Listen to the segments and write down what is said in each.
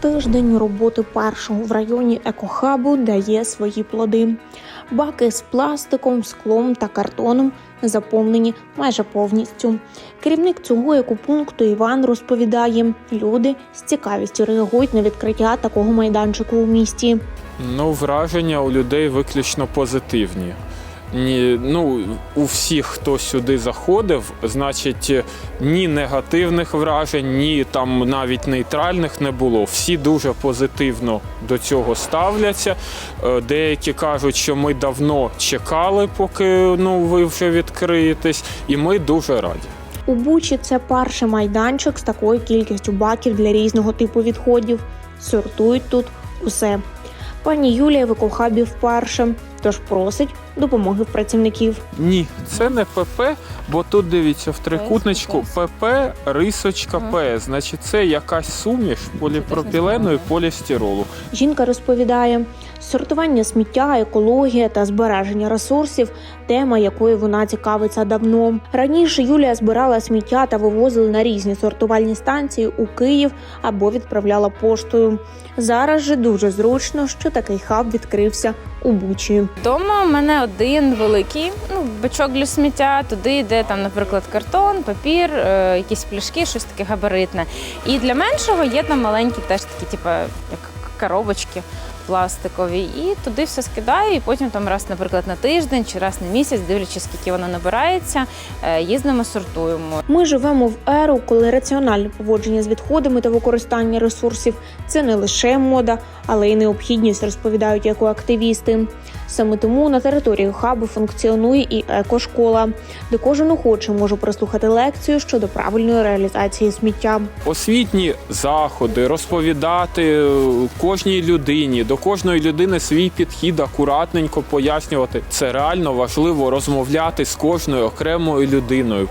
Тиждень роботи першого в районі екохабу дає свої плоди. Баки з пластиком, склом та картоном заповнені майже повністю. Керівник цього екопункту Іван розповідає: люди з цікавістю реагують на відкриття такого майданчику у місті. Ну, враження у людей виключно позитивні. Ні, ну, у всіх, хто сюди заходив, значить, ні негативних вражень, ні там навіть нейтральних не було. Всі дуже позитивно до цього ставляться. Е, Деякі кажуть, що ми давно чекали, поки ну, ви вже відкриєтесь, і ми дуже раді. У Бучі це перший майданчик з такою кількістю баків для різного типу відходів. Сортують тут усе. Пані Юлія в екохабі вперше, тож просить допомоги в працівників. Ні, це не ПП, бо тут дивіться в трикутничку ПП, рисочка П. Значить, це якась суміш поліпропілену і полістиролу. Жінка розповідає, сортування сміття, екологія та збереження ресурсів тема, якою вона цікавиться давно. Раніше Юлія збирала сміття та вивозила на різні сортувальні станції у Київ або відправляла поштою. Зараз же дуже зручно, що такий хаб відкрився у Бучі. Дома у мене один великий ну, бачок для сміття. Туди йде там, наприклад, картон, папір, е, якісь пляшки, щось таке габаритне. І для меншого є там маленькі, теж такі, типу, як коробочки пластикові. І туди все скидаю, і потім там раз, наприклад, на тиждень чи раз на місяць, дивлячись, скільки воно набирається, е, їздимо, сортуємо. Ми живемо в еру, коли раціональне поводження з відходами та використання ресурсів це не лише мода, але й необхідність, розповідають екоактивісти. Саме тому на території хабу функціонує і екошкола, де кожен охочий може прослухати лекцію щодо правильної реалізації сміття. Освітні заходи, розповідати е, кожній людині, до кожної людини свій підхід, акуратненько пояснювати. Це реально важливо розмовляти з кожною окремою людиною,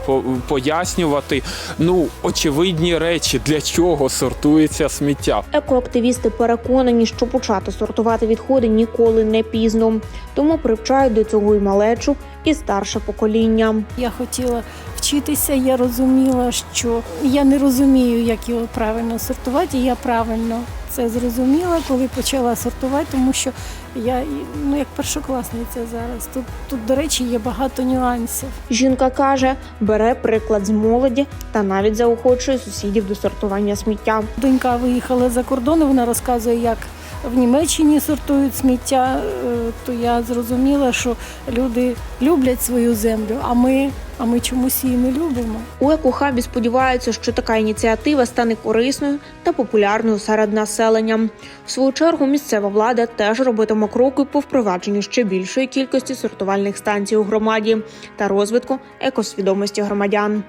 пояснювати ну очевидні речі, для чого сортується сміття. Екоактивісти переконані, що почати сортувати відходи ніколи не пізно, тому привчають до цього і малечу, і старше покоління. Я хотіла вчитися, я розуміла, що я не розумію, як його правильно сортувати. і Я правильно це зрозуміла, коли почала сортувати, тому що я ну як першокласниця зараз. Тут, тут, до речі, є багато нюансів. Жінка каже, бере приклад з молоді та навіть заохочує сусідів до сортування сміття. Донька виїхала за кордон, вона розказує, як в Німеччині сортують сміття. То я зрозуміла, що люди люблять свою землю, а ми, а ми чомусь її не любимо. У екохабі сподіваються, що така ініціатива стане корисною та популярною серед населення. В свою чергу місцева влада теж робитиме кроки по впровадженню ще більшої кількості сортувальних станцій у громаді та розвитку екосвідомості громадян.